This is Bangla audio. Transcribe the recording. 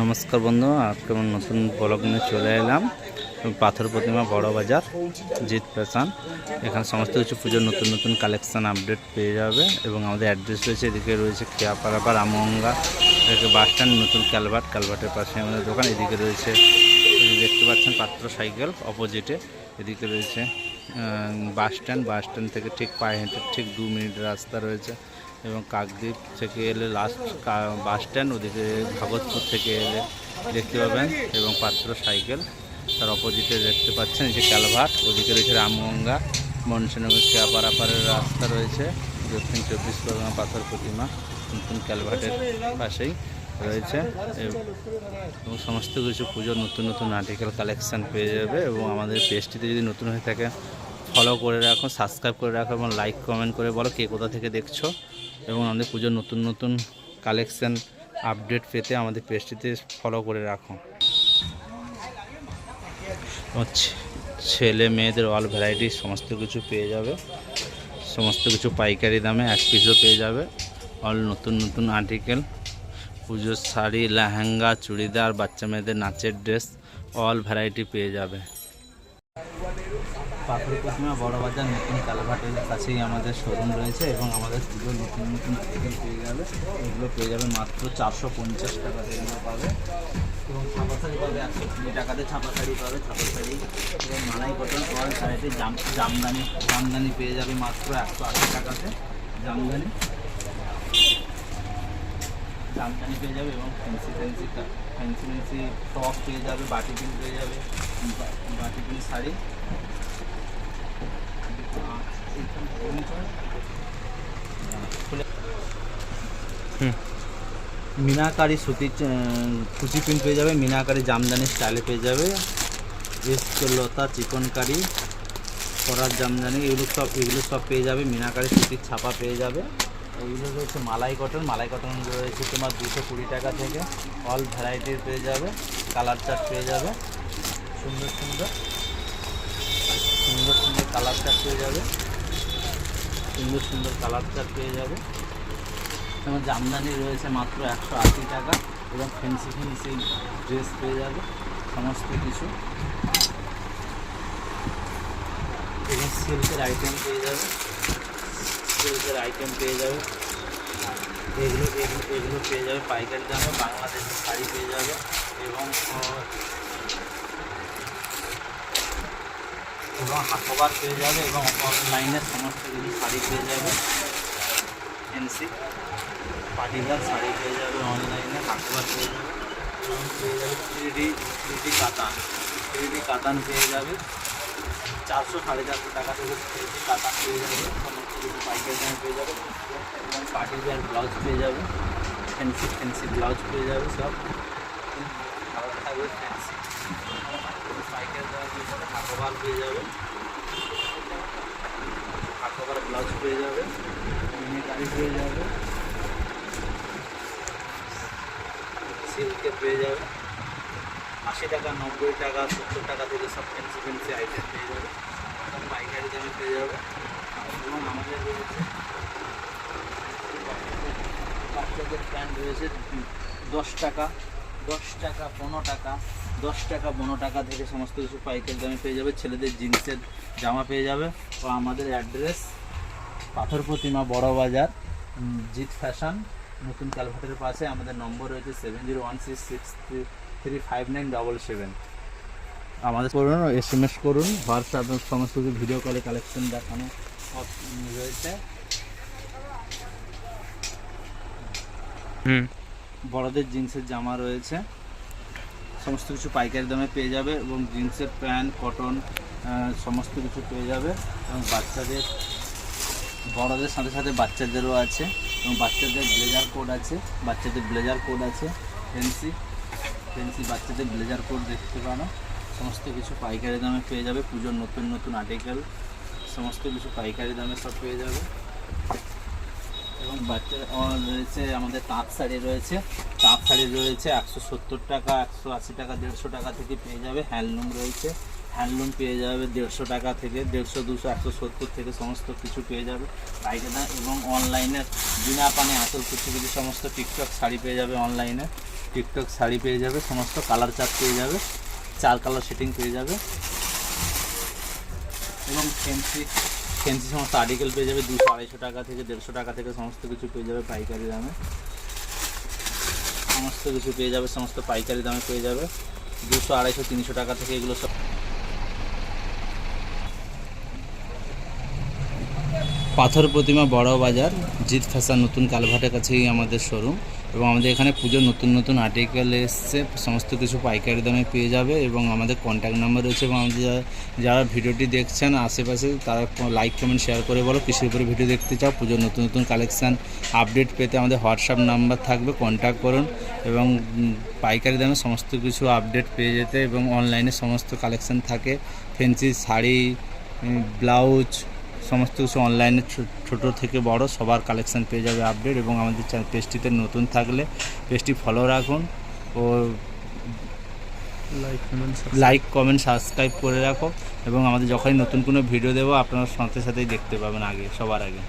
নমস্কার বন্ধু আজকে আমার নতুন ব্লগ নিয়ে চলে এলাম। পাথর প্রতিমা বড় বাজার, জিৎ ফ্যাশন। এখানে সমস্ত কিছু পুজোর নতুন নতুন কালেকশন আপডেট পেয়ে যাবে এবং আমাদের অ্যাড্রেস রয়েছে, এদিকে রয়েছে খেয়াপাড়াপা রামগঙ্গা। এদিকে বাস স্ট্যান্ড নতুন ক্যালভার্ট, ক্যালভার্টের পাশে আমাদের দোকান। এদিকে রয়েছে দেখতে পাচ্ছেন, পাত্র সাইকেল অপোজিটে এদিকে রয়েছে বাস স্ট্যান্ড বাস স্ট্যান্ড থেকে ঠিক পায়ে হেঁটে ঠিক দু মিনিট রাস্তা রয়েছে। এবং কাকদ্বীপ থেকে এলে লাস্ট বাস স্ট্যান্ড ওদিকে ভাগতপুর থেকে এলে দেখতে পাবেন এবং পাত্র সাইকেল। তার অপোজিটে দেখতে পাচ্ছেন যে ক্যালভার্ট ওদিকে রয়েছে রামগঙ্গা, মনসনগর কেয়াপাড়াপাড়ের রাস্তা রয়েছে। দক্ষিণ চব্বিশ পরগনা পাথর প্রতিমা নতুন ক্যালভার্টের পাশেই রয়েছে। এবং সমস্ত কিছু পুজোর নতুন নতুন আর্টিকেল কালেকশান পেয়ে যাবে এবং আমাদের পেজটিতে যদি নতুন হয়ে থাকে ফলো করে রাখো সাবস্ক্রাইব করে রাখো এবং লাইক কমেন্ট করে বলো কে কোথা থেকে দেখছ। এবং আমাদের পুজোর নতুন নতুন কালেকশান আপডেট পেতে আমাদের পেজটিতে ফলো করে রাখো। ছেলে মেয়েদের অল ভ্যারাইটি সমস্ত কিছু পেয়ে যাবে। সমস্ত কিছু পাইকারি দামে এক পিসও পেয়ে যাবে। অল নতুন নতুন আর্টিকেল পুজোর শাড়ি, লেহেঙ্গা, চুড়িদার, বাচ্চা মেয়েদের নাচের ড্রেস অল ভ্যারাইটি পেয়ে যাবে। পাথর প্রতিমা বড় বাজার, নতুন কালভাটের কাছেই আমাদের শোরুম রয়েছে এবং আমাদের পুজোর নতুন নতুন আর্টিকেল পেয়ে যাবে। এগুলো পেয়ে যাবে মাত্র চারশো পঞ্চাশ টাকাতে এগুলো পাবে। এবং ছাপা শাড়ি পাবে একশো কুড়ি টাকাতে ছাপা শাড়ি পাবে ছাপা শাড়ি এবং মালাই কটন অল ভ্যারাইটি জাম, জামদানি জামদানি পেয়ে যাবে মাত্র একশো আশি টাকাতে। জামদানি। জামদানি পেয়ে যাবে এবং fancy fancy fancy fancy top পেয়ে যাবে বাটি পিন পেয়ে যাবে বা- বাটি পিন শাড়ি। মিনাকারি সুতির কুচি প্রিন্ট পেয়ে যাবে, মিনাকারি জামদানি স্টাইলে পেয়ে যাবে। লতা চিকনকারি করার জামদানি, এগুলো সব এগুলো সব পেয়ে যাবে, মিনাকারি সুতির ছাপা পেয়ে যাবে। এইগুলো রয়েছে মালাই কটন মালাই কটন রয়েছে তোমার দুশো কুড়ি টাকা থেকে। অল ভ্যারাইটির পেয়ে যাবে কালার চার্ট পেয়ে যাবে। সুন্দর সুন্দর। কালার চার্ট পেয়ে যাবে। সুন্দর সুন্দর কালার চার্ট পেয়ে যাবে। যেমন জামদানি রয়েছে মাত্র একশো আশি টাকা এবং ফেন্সি ফেন্সি ড্রেস পেয়ে যাবে, সমস্ত কিছু। এবং সিল্কের আইটেম পেয়ে যাবে। সিল্কের আইটেম পেয়ে যাবে। এগুলো এগুলো এগুলো পেয়ে যাবে পাইকারি দামে বাংলাদেশের শাড়ি পেয়ে যাবে এবং এবং হাকোবার পেয়ে যাবে এবং অনলাইনের সমস্ত কিছু শাড়ি পেয়ে যাবে। ফেন্সি পাটিদার শাড়ি পেয়ে যাবে অনলাইনে হাকোবার পেয়ে যাবে। এবং পেয়ে যাবে থ্রি থ্রি কাতান। থ্রি কাতান পেয়ে যাবে। চারশো সাড়ে চারশো টাকা থেকে থ্রি কাতান পেয়ে যাবে। সমস্ত কিছু পাইকারি দামে পেয়ে যাবে। এবং পাটিদার ব্লাউজ পেয়ে যাবে। ফ্যান্সি ফ্যান্সি ব্লাউজ পেয়ে যাবে সব। কালার থাকবে ফ্যান্সি যাবে হাকোবার পেয়ে যাবে। হাকোবার ব্লাউজ পেয়ে যাবে। মিনিকারি পেয়ে যাবে। সিল্কে পেয়ে যাবে। আশি টাকা নব্বই টাকা সত্তর টাকা থেকে সব ফ্যান্সি ফ্যান্সি আইটেম পেয়ে যাবে। পাইকারি দামে পেয়ে যাবে। এবং আমাদের রয়েছে বাচ্চাদের প্যান্ট রয়েছে দশ টাকা। দশ টাকা, পনেরো টাকা, দশ টাকা, পনেরো টাকা থেকে সমস্ত কিছু পাইকারি দামে পেয়ে যাবে। ছেলেদের জিন্সের জামা পেয়ে যাবে। ও আমাদের অ্যাড্রেস পাথর প্রতিমা বড় বাজার জিৎ ফ্যাশন, নতুন ক্যালভাটের পাশে। আমাদের নম্বর রয়েছে seven zero one six six three three five nine double seven. আমাদের করুন এস এম এস করুন, হোয়াটসঅ্যাপে সমস্ত কিছু ভিডিও কলে কালেকশন দেখানো রয়েছে। হুম। বড়দের জিন্সের জামা রয়েছে। সমস্ত কিছু পাইকারি দামে পেয়ে যাবে এবং জিন্সের প্যান্ট, কটন সমস্ত কিছু পেয়ে যাবে এবং বাচ্চাদের, বড়দের সাথে সাথে বাচ্চাদেরও আছে এবং বাচ্চাদের ব্লেজার কোড আছে, বাচ্চাদের ব্লেজার কোড আছে ফেন্সি ফেন্সি বাচ্চাদের ব্লেজার কোড দেখতে পারো। সমস্ত কিছু পাইকারি দামে পেয়ে যাবে, পুজোর নতুন নতুন আর্টিকেল সমস্ত কিছু পাইকারি দামে সব পেয়ে যাবে। বাচ্চা রয়েছে আমাদের তাঁত শাড়ি রয়েছে। তাঁত শাড়ি রয়েছে একশো সত্তর টাকা, একশো আশি টাকা, দেড়শো টাকা থেকে পেয়ে যাবে। হ্যান্ডলুম রয়েছে। হ্যান্ডলুম পেয়ে যাবে দেড়শো টাকা থেকে, দেড়শো, দুশো, একশো সত্তর থেকে সমস্ত কিছু পেয়ে যাবে পাইকারি এবং অনলাইনে বিনা পানে আসল কিছু কিছু সমস্ত টিকটক শাড়ি পেয়ে যাবে অনলাইনে টিকটক শাড়ি পেয়ে যাবে, সমস্ত কালার চার্ট পেয়ে যাবে, চার কালার সেটিং পেয়ে যাবে। এবং ফেন্সি ফেন্সি সমস্ত আর্টিকেল পেয়ে যাবে দুশো, আড়াইশো টাকা থেকে দেড়শো টাকা থেকে সমস্ত কিছু পেয়ে যাবে পাইকারি দামে। সমস্ত কিছু পেয়ে যাবে, সমস্ত পাইকারি দামে পেয়ে যাবে। দুশো, আড়াইশো, তিনশো টাকা থেকে এগুলো সব পাথর প্রতিমা বড় বাজার, জিৎ ফ্যাশন নতুন কালভাটের কাছেই আমাদের শোরুম এবং আমাদের এখানে পুজোর নতুন নতুন আর্টিকেল এসছে, সমস্ত কিছু পাইকারি দামে পেয়ে যাবে এবং আমাদের কন্ট্যাক্ট নাম্বার রয়েছে এবং আমাদের যারা- ভিডিওটি দেখছেন আশেপাশে তারা লাইক কমেন্ট শেয়ার করে বলো। কিসের উপরে ভিডিও দেখতে চাও, পুজোর নতুন নতুন কালেকশান আপডেট পেতে আমাদের হোয়াটসঅ্যাপ নাম্বার থাকবে কন্ট্যাক্ট করুন এবং পাইকারি দামে সমস্ত কিছু আপডেট পেয়ে যেতে এবং অনলাইনে সমস্ত কালেকশান থাকে। ফেন্সি শাড়ি ব্লাউজ সমস্ত কিছু অনলাইনে ছোটো থেকে বড় সবার কালেকশান পেয়ে যাবে আপডেট এবং আমাদের চ্যানেল পেজটিতে নতুন থাকলে পেজটি ফলো রাখুন ও like comment like comment subscribe করে রাখো এবং আমাদের যখনই নতুন কোনো ভিডিও দেবো আপনারা সাথে সাথেই দেখতে পাবেন আগে সবার আগে।